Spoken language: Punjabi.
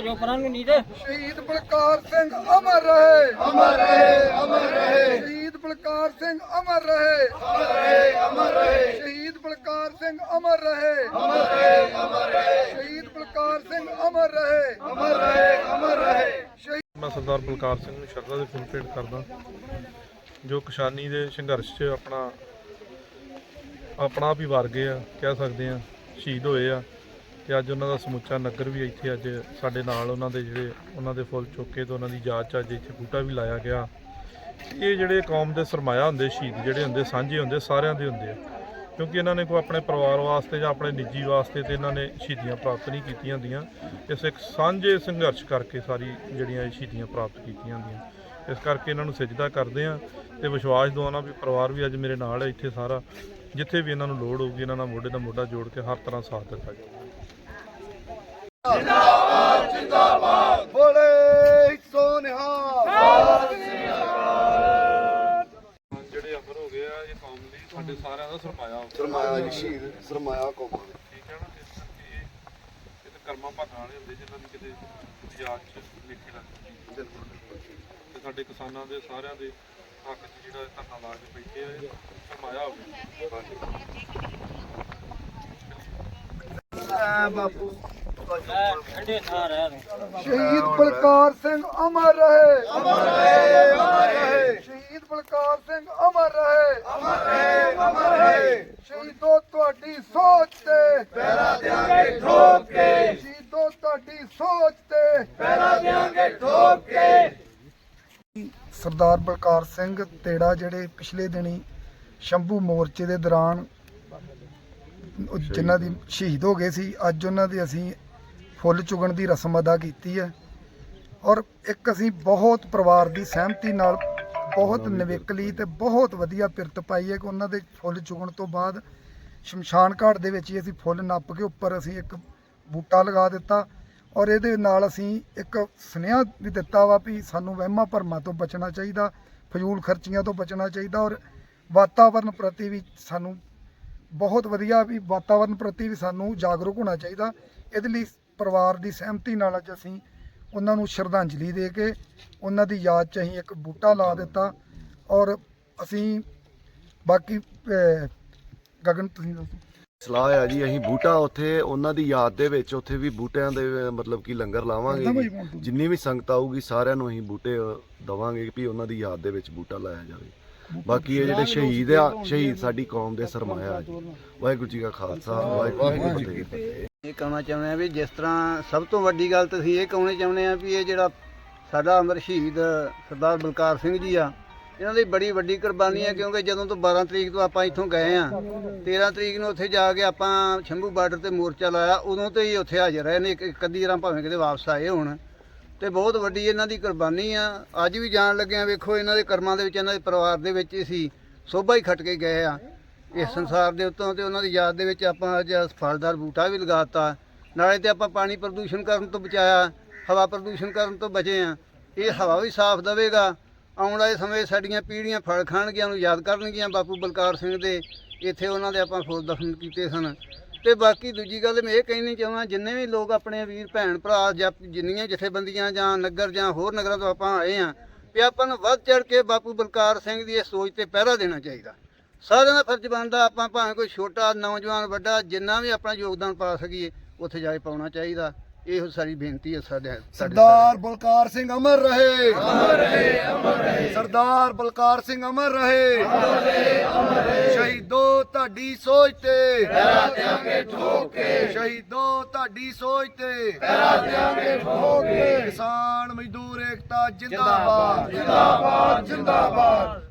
ਜੋ ਪਰਾਂ ਨੂੰ ਨੀਦੇ ਸ਼ਹੀਦ ਬਲਕਾਰ ਸਿੰਘ ਅਮਰ ਰਹੇ ਅਮਰ ਰਹੇ ਅਮਰ ਰਹੇ ਸ਼ਹੀਦ ਬਲਕਾਰ ਸਿੰਘ ਅਮਰ ਰਹੇ ਅਮਰ ਰਹੇ ਅਮਰ ਰਹੇ ਸ਼ਹੀਦ ਬਲਕਾਰ ਸਿੰਘ ਅਮਰ ਰਹੇ ਅਮਰ ਰਹੇ ਅਮਰ ਰਹੇ ਸ਼ਹੀਦ ਬਲਕਾਰ ਸਿੰਘ ਅਮਰ ਰਹੇ ਅਮਰ ਰਹੇ ਅਮਰ ਰਹੇ। ਮੈਂ ਸਰਦਾਰ ਬਲਕਾਰ ਸਿੰਘ ਨੂੰ ਸ਼ਰਧਾ ਦੇ ਫੁੱਲ ਭੇਟ ਕਰਦਾ, ਜੋ ਕਿਸਾਨੀ ਦੇ ਸੰਘਰਸ਼ 'ਚ ਆਪਣਾ ਆਪਣਾ ਆਪ ਹੀ ਗਏ ਆ, ਕਹਿ ਸਕਦੇ ਆ, ਸ਼ਹੀਦ ਹੋਏ ਆ। ਤੇ ਅੱਜ ਉਹਨਾਂ ਦਾ ਸਮੁੱਚਾ ਨਗਰ ਵੀ ਇੱਥੇ ਅੱਜ ਸਾਡੇ ਨਾਲ ਉਹਨਾਂ ਦੇ ਜਿਹੜੇ, ਉਹਨਾਂ ਦੇ ਫੁੱਲ ਚੁੱਕੇ ਤੇ ਉਹਨਾਂ ਦੀ ਯਾਦ 'ਚ ਅੱਜ ਇੱਥੇ ਬੂਟਾ ਵੀ ਲਾਇਆ ਗਿਆ। ਇਹ ਜਿਹੜੇ ਕੌਮ ਦੇ ਸਰਮਾਇਆ ਹੁੰਦੇ, ਸ਼ਹੀਦ ਜਿਹੜੇ ਹੁੰਦੇ, ਸਾਂਝੇ ਹੁੰਦੇ, ਸਾਰਿਆਂ ਦੇ ਹੁੰਦੇ ਆ। ਕਿਉਂਕਿ ਇਹਨਾਂ ਨੇ ਕੋਈ ਆਪਣੇ ਪਰਿਵਾਰ ਵਾਸਤੇ ਜਾਂ ਆਪਣੇ ਨਿੱਜੀ ਵਾਸਤੇ ਤੇ ਇਹਨਾਂ ਨੇ ਸ਼ਹੀਦੀਆਂ ਪ੍ਰਾਪਤ ਨਹੀਂ ਕੀਤੀਆਂ ਹੁੰਦੀਆਂ। ਇਸ ਇੱਕ ਸਾਂਝੇ ਸੰਘਰਸ਼ ਕਰਕੇ ਸਾਰੀ ਜਿਹੜੀਆਂ ਇਹ ਸ਼ਹੀਦੀਆਂ ਪ੍ਰਾਪਤ ਕੀਤੀਆਂ ਹੁੰਦੀਆਂ। ਇਸ ਕਰਕੇ ਇਹਨਾਂ ਨੂੰ ਸਜਦਾ ਕਰਦੇ ਆ ਤੇ ਵਿਸ਼ਵਾਸ ਦਵਾਉਣਾ ਵੀ ਪਰਿਵਾਰ ਵੀ ਅੱਜ ਮੇਰੇ ਨਾਲ ਹੈ ਇੱਥੇ ਸਾਰਾ। ਜਿੱਥੇ ਵੀ ਇਹਨਾਂ ਨੂੰ ਲੋੜ ਹੋਊਗੀ ਇਹਨਾਂ ਨਾਲ ਮੋਢੇ ਦਾ ਮੋਢਾ ਜੋੜ ਕੇ ਹਰ ਤਰ੍ਹਾਂ ਸਾਥ ਦਿੱਤਾ ਜਾਊਗਾ ਬੋਲੇ ਸੋਨਿਹਾ ਜਿਹੜੇ ਅਮਰ ਹੋ ਗਏ ਆ ਇਹ ਕੌਮ ਲਈ ਸਾਡੇ ਸਾਰਿਆਂ ਦਾ ਸਰਮਾਇਆ ਸ਼ਹੀਦ ਸਰਮਾਇਆ ਕੌਮਾਂ ਦੇ ਠੀਕ ਹੈ ਨਾ ਇਸ ਕਰਕੇ ਇਹ ਇਹ ਤਾਂ ਕਰਮਾਂ ਭਾਗਾਂ ਵਾਲੇ ਹੁੰਦੇ ਜਿਨ੍ਹਾਂ ਦੀ ਕਿਤੇ ਯਾਦ ਚ ਲਿਖੇ ਲੱਗਦੇ ਤੇ ਸਾਡੇ ਕਿਸਾਨਾਂ ਦੇ ਸਾਰਿਆਂ ਦੇ ਹੱਕ 'ਚ ਜਿਹੜਾ ਇਹ ਧਰਨਾ ਲਾ ਕੇ ਬੈਠੇ ਆ ਇਹ ਸਰਮਾਇਆ ਹੋਵੇ ਠੰਡੇ ਥਾਂ ਰਹਿ ਰਹੇ। ਸ਼ਹੀਦ ਬਲਕਾਰ ਸਿੰਘ ਅਮਰ ਰਹੇ। ਅਮਰ ਰਹੇ ਅਮਰ ਰਹੇ। ਸ਼ਹੀਦ ਬਲਕਾਰ ਸਿੰਘ ਅਮਰ ਰਹੇ ਅਮਰ ਰਹੇ ਸ਼ਹੀਦੋ ਤੁਹਾਡੀ ਸੋਚ ਤੇ ਪਹਿਰਾ ਦੇਾਂਗੇ ਠੋਕ ਕੇ ਸ਼ਹੀਦੋ ਤੁਹਾਡੀ ਸੋਚ ਤੇ ਪਹਿਰਾ ਦੇਾਂਗੇ ਠੋਕ। ਕੇ ਸਰਦਾਰ ਬਲਕਾਰ ਸਿੰਘ ਤੇੜਾ ਜਿਹੜੇ ਪਿਛਲੇ ਦਿਨੀ ਸ਼ੰਭੂ ਮੋਰਚੇ ਦੇ ਦੌਰਾਨ ਉਹ ਜਿਨ੍ਹਾਂ ਦੀ ਸ਼ਹੀਦ ਹੋ ਗਏ ਸੀ ਅੱਜ ਉਹਨਾਂ ਦੀ ਅਸੀਂ ਫੁੱਲ ਚੁਗਣ ਦੀ ਰਸਮ ਅਦਾ ਕੀਤੀ ਹੈ। ਔਰ ਇੱਕ ਅਸੀਂ ਬਹੁਤ ਪਰਿਵਾਰ ਦੀ ਸਹਿਮਤੀ ਨਾਲ ਬਹੁਤ ਨਿਵੇਕਲੀ ਤੇ ਬਹੁਤ ਵਧੀਆ ਪਿਰਤ ਪਾਈ ਹੈ ਕਿ ਉਹਨਾਂ ਦੇ ਫੁੱਲ ਚੁਗਣ ਤੋਂ ਬਾਅਦ ਸ਼ਮਸ਼ਾਨ ਘਾਟ ਦੇ ਵਿੱਚ ਹੀ ਅਸੀਂ ਫੁੱਲ ਨੱਪ ਕੇ ਉੱਪਰ ਅਸੀਂ ਇੱਕ ਬੂਟਾ ਲਗਾ ਦਿੱਤਾ। ਔਰ ਇਹਦੇ ਨਾਲ ਅਸੀਂ ਇੱਕ ਸੁਨੇਹਾ ਵੀ ਦਿੱਤਾ ਵਾ ਵੀ ਸਾਨੂੰ ਵਹਿਮਾਂ ਭਰਮਾਂ ਤੋਂ ਬਚਣਾ ਚਾਹੀਦਾ, ਫਜ਼ੂਲ ਖਰਚੀਆਂ ਤੋਂ ਬਚਣਾ ਚਾਹੀਦਾ ਔਰ ਵਾਤਾਵਰਨ ਪ੍ਰਤੀ ਵੀ ਸਾਨੂੰ ਬਹੁਤ ਵਧੀਆ ਵੀ ਵਾਤਾਵਰਨ ਪ੍ਰਤੀ ਵੀ ਸਾਨੂੰ ਜਾਗਰੂਕ ਹੋਣਾ ਚਾਹੀਦਾ। ਇਹਦੇ ਲਈ ਪਰਿਵਾਰ ਦੀ ਸਹਿਮਤੀ ਨਾਲ ਅੱਜ ਅਸੀਂ ਉਹਨਾਂ ਨੂੰ ਸ਼ਰਧਾਂਜਲੀ ਦੇ ਕੇ ਉਹਨਾਂ ਦੀ ਯਾਦ 'ਚ ਅਸੀਂ ਇੱਕ ਬੂਟਾ ਲਾ ਦਿੱਤਾ ਔਰ ਅਸੀਂ ਬਾਕੀ ਗਗਨ, ਤੁਸੀਂ ਦੱਸੋ। ਸਲਾਹ ਆ ਜੀ ਅਸੀਂ ਬੂਟਾ ਉੱਥੇ ਉਹਨਾਂ ਦੀ ਯਾਦ ਦੇ ਵਿੱਚ ਉੱਥੇ ਵੀ ਬੂਟਿਆਂ ਦੇ ਮਤਲਬ ਕਿ ਲੰਗਰ ਲਾਵਾਂਗੇ। ਜਿੰਨੀ ਵੀ ਸੰਗਤ ਆਊਗੀ ਸਾਰਿਆਂ ਨੂੰ ਅਸੀਂ ਬੂਟੇ ਦਵਾਂਗੇ ਵੀ ਉਹਨਾਂ ਦੀ ਯਾਦ ਦੇ ਵਿੱਚ ਬੂਟਾ ਲਾਇਆ ਜਾਵੇ। ਬਾਕੀ ਇਹ ਜਿਹੜੇ ਸ਼ਹੀਦ ਆ ਸ਼ਹੀਦ ਸਾਡੀ ਕੌਮ ਦੇ ਸਰਮਾਇਆ ਆ ਜੀ। ਵਾਹਿਗੁਰੂ ਜੀ ਕਾ ਖਾਲਸਾ ਵਾਹਿਗੁਰੂ ਜੀ ਕੀ ਫਤਿਹ। ਇਹ ਕਹਿਣਾ ਚਾਹੁੰਦੇ ਆ ਵੀ ਜਿਸ ਤਰ੍ਹਾਂ ਸਭ ਤੋਂ ਵੱਡੀ ਗੱਲ ਤੁਸੀਂ ਇਹ ਕਹਿਣਾ ਚਾਹੁੰਦੇ ਆ ਵੀ ਇਹ ਜਿਹੜਾ ਸਾਡਾ ਅਮਰ ਸ਼ਹੀਦ ਸਰਦਾਰ ਬਲਕਾਰ ਸਿੰਘ ਜੀ ਆ ਇਹਨਾਂ ਦੀ ਬੜੀ ਵੱਡੀ ਕੁਰਬਾਨੀ ਹੈ ਕਿਉਂਕਿ ਜਦੋਂ ਤੋਂ 12 ਤਰੀਕ ਤੋਂ ਆਪਾਂ ਇੱਥੋਂ ਗਏ ਆ 13 ਤਰੀਕ ਨੂੰ ਉੱਥੇ ਜਾ ਕੇ ਆਪਾਂ ਸ਼ੰਭੂ ਬਾਰਡਰ ਤੇ ਮੋਰਚਾ ਲਾਇਆ, ਉਦੋਂ ਤੋਂ ਹੀ ਉੱਥੇ ਹਾਜ਼ਰ ਰਹੇ ਨੇ, ਇੱਕ ਅੱਧੀ ਰਾਂ ਭਾਵੇਂ ਕਿਤੇ ਵਾਪਸ ਆਏ ਹੋਣ। ਤੇ ਬਹੁਤ ਵੱਡੀ ਇਹਨਾਂ ਦੀ ਕੁਰਬਾਨੀ ਆ। ਅੱਜ ਵੀ ਜਾਣ ਲੱਗਿਆ ਵੇਖੋ ਇਹਨਾਂ ਦੇ ਕਰਮਾਂ ਦੇ ਵਿੱਚ, ਇਹਨਾਂ ਦੇ ਪਰਿਵਾਰ ਦੇ ਵਿੱਚ ਹੀ ਸੀ, ਸੋਭਾ ਹੀ ਖੱਟ ਕੇ ਗਏ ਆ। ਇਸ ਸੰਸਾਰ ਦੇ ਉੱਤੋਂ ਤੇ ਉਹਨਾਂ ਦੀ ਯਾਦ ਦੇ ਵਿੱਚ ਆਪਾਂ ਅੱਜ ਫਲਦਾਰ ਬੂਟਾ ਵੀ ਲਗਾਤਾ। ਨਾਲੇ ਤੇ ਆਪਾਂ ਪਾਣੀ ਪ੍ਰਦੂਸ਼ਣ ਕਰਨ ਤੋਂ ਬਚਾਇਆ, ਹਵਾ ਪ੍ਰਦੂਸ਼ਣ ਕਰਨ ਤੋਂ ਬਚੇ ਆ। ਇਹ ਹਵਾ ਵੀ ਸਾਫ਼ ਦੇਵੇਗਾ ਆਉਣ ਵਾਲੇ ਸਮੇਂ ਸਾਡੀਆਂ ਪੀੜ੍ਹੀਆਂ ਫਲ ਖਾਣਗੀਆਂ ਨੂੰ ਯਾਦ ਕਰਨਗੀਆਂ ਬਾਪੂ ਬਲਕਾਰ ਸਿੰਘ ਦੇ, ਇੱਥੇ ਉਹਨਾਂ ਦੇ ਆਪਾਂ ਫੁੱਲ ਦਫਨ ਕੀਤੇ ਸਨ। ਤੇ ਬਾਕੀ ਦੂਜੀ ਗੱਲ ਮੈਂ ਇਹ ਕਹਿਣੀ ਚਾਹੁੰਦਾ ਜਿੰਨੇ ਵੀ ਲੋਕ ਆਪਣੇ ਵੀਰ, ਭੈਣ, ਭਰਾ ਜਾਂ ਜਿੰਨੀਆਂ ਜਥੇਬੰਦੀਆਂ ਜਾਂ ਨਗਰ ਜਾਂ ਹੋਰ ਨਗਰਾਂ ਤੋਂ ਆਪਾਂ ਆਏ ਆ ਵੀ ਆਪਾਂ ਨੂੰ ਵੱਧ ਚੜ ਕੇ ਬਾਪੂ ਬਲਕਾਰ ਸਿੰਘ ਦੀ ਇਸ ਸੋਚ ਤੇ ਪਹਿਰਾ ਦੇਣਾ ਚਾਹੀਦਾ। ਸਾਰਿਆਂ ਦਾ ਫਰਜ਼ ਬਣਦਾ ਆਪਾਂ ਭਾਵੇਂ ਕੋਈ ਛੋਟਾ, ਨੌਜਵਾਨ, ਵੱਡਾ, ਜਿੰਨਾ ਵੀ ਆਪਣਾ ਯੋਗਦਾਨ ਪਾ ਸਕੀਏ, ਉੱਥੇ ਜਾ ਕੇ ਪਾਉਣਾ ਚਾਹੀਦਾ। ਇਹੋ ਸਾਰੀ ਬੇਨਤੀ ਹੈ ਸਾਡੇ ਸਰਦਾਰ ਬਲਕਾਰ ਸਿੰਘ ਅਮਰ ਰਹੇ। ਅਮਰ ਰਹੇ ਅਮਰ ਰਹੇ। ਸਰਦਾਰ ਬਲਕਾਰ ਸਿੰਘ ਅਮਰ ਰਹੇ। ਅਮਰ ਰਹੇ ਅਮਰ ਰਹੇ। ਸ਼ਹੀਦੋ ਤੁਹਾਡੀ ਸੋਚ ਤੇ। ਪਹਿਰਾ ਦੇਾਂਗੇ ਠੋਕ। ਕੇ ਸ਼ਹੀਦੋ ਤੁਹਾਡੀ ਸੋਚ ਤੇ। ਪਹਿਰਾ ਦੇਾਂਗੇ ਠੋਕ। ਕੇ ਕਿਸਾਨ ਮਜ਼ਦੂਰ ਏਕਤਾ ਜਿੰਦਾਬਾਦ ਜਿੰਦਾਬਾਦ ਜਿੰਦਾਬਾਦ।